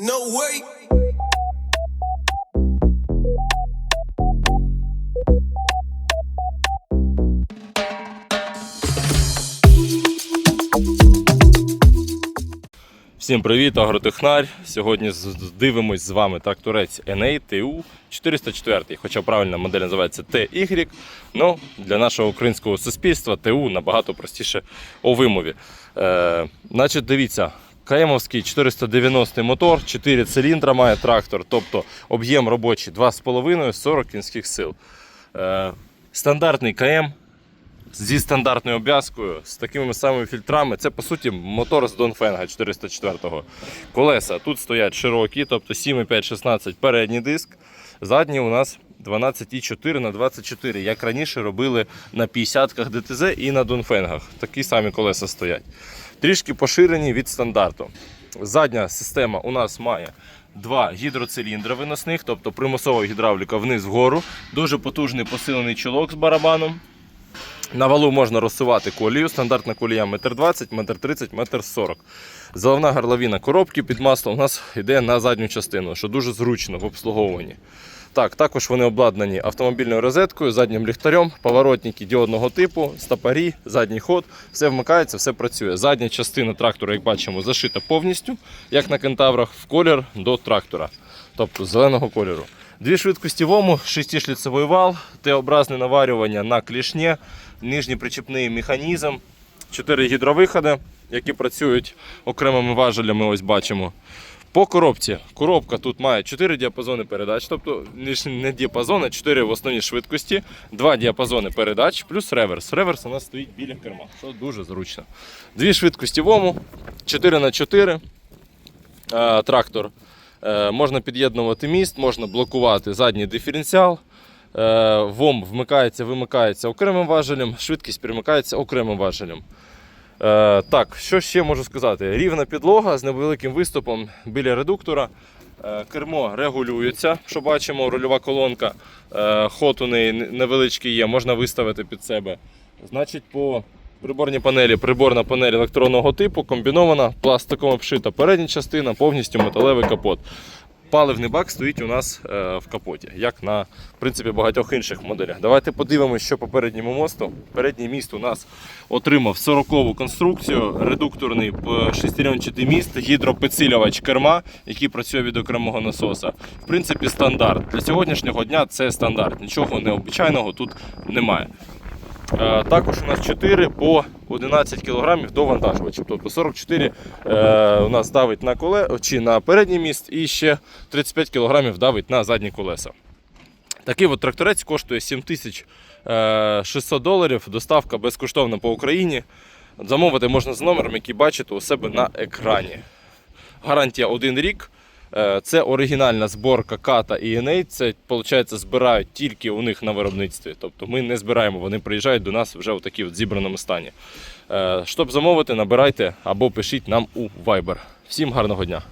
away. Всім привіт, агротехнар. Сьогодні дивимось з вами тракторець NA TU 404, хоча правильна модель називається TY. Ну, для нашого українського суспільства ТУ набагато простіше у вимові. Е, значить, дивіться, Каємовський 490 мотор, 4 циліндра має трактор, тобто об'єм робочий 2,5 40 кінських сил. Е, стандартний КМ зі стандартною обв'язкою, з такими самими фільтрами. Це по суті мотор з Донфенга 404-го. Колеса тут стоять широкі, тобто 7,5, 16 передній диск. Задні у нас 12,4 на 24, як раніше робили на 50-ках ДТЗ і на Донфенгах. Такі самі колеса стоять. Трішки поширені від стандарту. Задня система у нас має два гідроциліндри виносних, тобто примусова гідравліка вниз вгору. Дуже потужний посилений чолок з барабаном. На валу можна розсувати колію. Стандартна колія 1,20 м, 1,30 м, 1,40 м. Заливна горловина коробки під масло у нас йде на задню частину, що дуже зручно в обслуговуванні. Так, також вони обладнані автомобільною розеткою, заднім ліхтарем, поворотники діодного типу, стопарі, задній ход. Все вмикається, все працює. Задня частина трактора, як бачимо, зашита повністю, як на кентаврах, в колір до трактора, тобто зеленого кольору. Дві швидкості в ому, шестишліцевий вал, Т-образне наварювання на клішні, нижній причіпний механізм, чотири гідровиходи, які працюють окремими важелями, ось бачимо. По коробці. Коробка тут має 4 діапазони передач, тобто не діапазони, 4 в основній швидкості, 2 діапазони передач, плюс реверс. Реверс у нас стоїть біля керма, що дуже зручно. Дві швидкості в ому, 4 на 4 е, трактор. Е, можна під'єднувати міст, можна блокувати задній диференціал. Е, ВОМ вмикається, вимикається окремим важелем, швидкість перемикається окремим важелем. Е, так, що ще можу сказати? Рівна підлога з невеликим виступом біля редуктора. Е, кермо регулюється, що бачимо, рульова колонка. Е, ход у неї невеличкий є, можна виставити під себе. Значить, по приборній панелі приборна панель електронного типу, комбінована, пластиком обшита передня частина, повністю металевий капот. Паливний бак стоїть у нас е, в капоті, як на в принципі, багатьох інших моделях. Давайте подивимося, що по передньому мосту. Передній міст у нас отримав 40-ву конструкцію, редукторний шестеренчатий міст, гідропідсилювач керма, який працює від окремого насоса. В принципі, стандарт. Для сьогоднішнього дня це стандарт. Нічого необичайного тут немає. Е, Також у нас 4 по 11 кг до вантажувачів. Тобто 44 е, у нас давить на коле, чи на передній міст і ще 35 кг давить на задні колеса. Такий от тракторець коштує 7600 доларів. Доставка безкоштовна по Україні. Замовити можна з номером, який бачите у себе на екрані. Гарантія 1 рік. Е, Це оригінальна зборка ката і Еней. Це, виходить, збирають тільки у них на виробництві. Тобто ми не збираємо, вони приїжджають до нас вже в такій от зібраному стані. Е, Щоб замовити, набирайте або пишіть нам у Viber. Всім гарного дня!